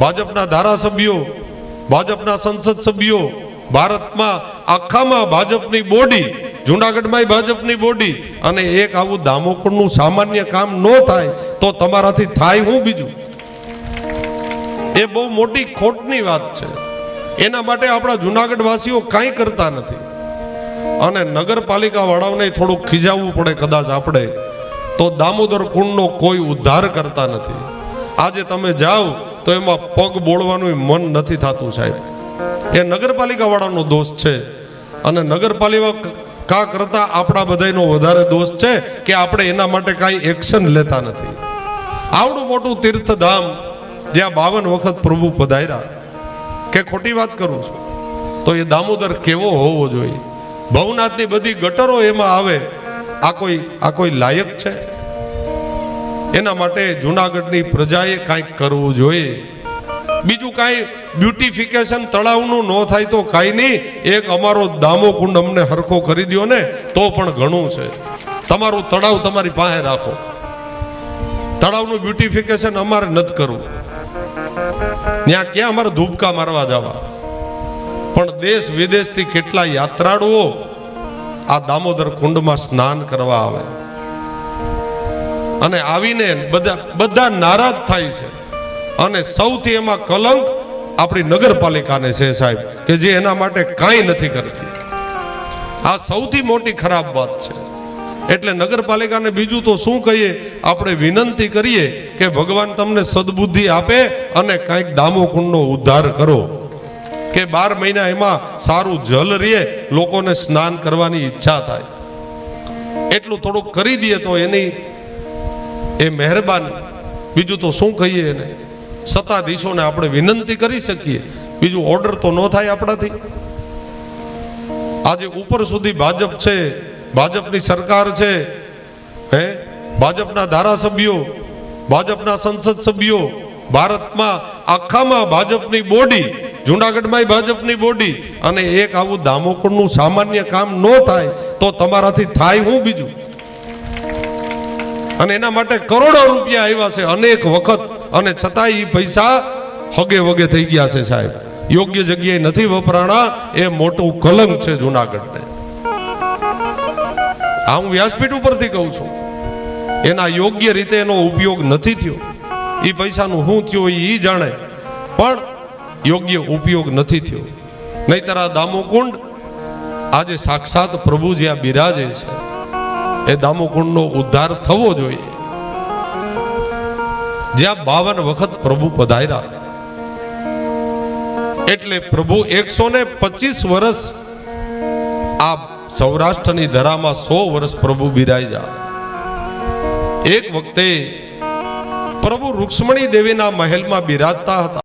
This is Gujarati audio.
ભાજપના ધારાસભ્યો, ભાજપના સંસદ સભ્યો, ભારતમાં આખામાં ભાજપની બોડી જુનાગઢમાં ભાજપની બોડી અને એક આવું દામોકુંડનું સામાન્ય કામ ન થાય તો તમારાથી થાય હું બીજું? એ બહુ મોટી ખોટની વાત છે. એના માટે આપણા જુનાગઢ વાસીઓ કાંઈ કરતા નથી. અને નગરપાલિકા વાળાઓને થોડુંક ખીજાવવું પડે કદાચ આપણે. તો દામોદર કુંડનો કોઈ ઉદ્ધાર કરતા નથી. આજે તમે જાઓ તો એમાં પગ બોળવાનું મન નથી થતું સાહેબ. એ નગરપાલિકા વાળાનો દોષ છે અને નગરપાલિકા કરતા આપણા બધાનો વધારે દોષ છે કે આપણે એના માટે કાંઈ એક્શન લેતા નથી. આવડું મોટું તીર્થધામ જ્યાં બાવન વખત પ્રભુ પધાર્યા, કે ખોટી વાત કરું છું, તો એ દામોદર કેવો હોવો જોઈએ? ભવનાથની બધી ગટરો એમાં આવે, આ કોઈ આ કોઈ લાયક છે? એના માટે જુનાગઢની પ્રજાએ કાંઈક કરવું જોઈએ. બીજું કાંઈ બ્યુટિફિકેશન તળાવનું ન થાય તો કાંઈ નહીં. એક અમારો દામો કુંડ અમને હરખો કરી દ્યો ને, તો પણ ઘણું છે. તમારું તળાવ તમારી પાસે રાખો. તળાવનું બ્યુટિફિકેશન અમારે નથી કરવું. ત્યાં ક્યાં અમારે ધૂબકા મારવા જવા? પણ દેશ વિદેશથી કેટલા યાત્રાળુઓ આ દામોદર કુંડમાં સ્નાન કરવા આવે? અને આવીને બધા બધા નારાજ થાય છે. અને સૌથી એમાં કલંક આપણી નગરપાલિકાને છે સાહેબ, કે જે એના માટે કાંઈ નથી કરતી. આ સૌથી મોટી ખરાબ વાત છે. એટલે નગરપાલિકાને બીજું તો શું કહીએ? આપણે વિનંતી કરીએ કે ભગવાન તમને સદબુદ્ધિ આપે અને કાંઈક દામોકુંડનો ઉદ્ધાર કરો. કે બાર મહિના એમાં સારું જલ રહે, લોકોને સ્નાન કરવાની ઈચ્છા થાય. એટલું થોડુંક કરી દઈએ તો એની એ મહેરબાની. બીજું તો શું કહીએ એને? સત્તાધીશોને આપણે વિનંતી કરી શકીએ. બીજું ઓર્ડર તો ન થાય આપણાથી. આજે ઉપર સુધી ભાજપ છે, ભાજપની સરકાર છે, હે? ભાજપના ધારાસભ્યો, ભાજપના સંસદ સભ્યો, ભારતમાં આખામાં ભાજપની બોડી જુનાગઢમાં ભાજપની બોડી, અને એક આવું દામોકળનું સામાન્ય કામ ન થાય, તો તમારાથી થાય હું બીજું? અને એના માટે કરોડો રૂપિયા આવ્યા છે અનેક વખત. અને છતાંય એ પૈસા હગે વગે થઈ ગયા છે સાહેબ. યોગ્ય જગ્યાએ નથી વપરાણા, એ મોટું કલંક છે જુનાગઢને. આ હું વ્યાસપીઠ ઉપરથી કહું છું. એના યોગ્ય રીતે એનો ઉપયોગ નથી થયો. એ પૈસાનું શું થયું એ જાણે. પણ યોગ્ય ઉપયોગ નથી થયો. નહીતર આ દામોકુંડ આજે સાક્ષાત પ્રભુ જ્યાં બિરાજે છે. એ દામોકુંડનો ઉદ્ધાર થવો જોઈએ. જ્યાં બાવન વખત પ્રભુ પધાર્યા. એટલે પ્રભુ એકસો ને પચીસ વર્ષ આ સૌરાષ્ટ્રની ધરામાં સો વર્ષ પ્રભુ બિરાજ્યા. એક વખતે પ્રભુ રૂક્ષ્મણી દેવીના મહેલમાં બિરાજતા હતા.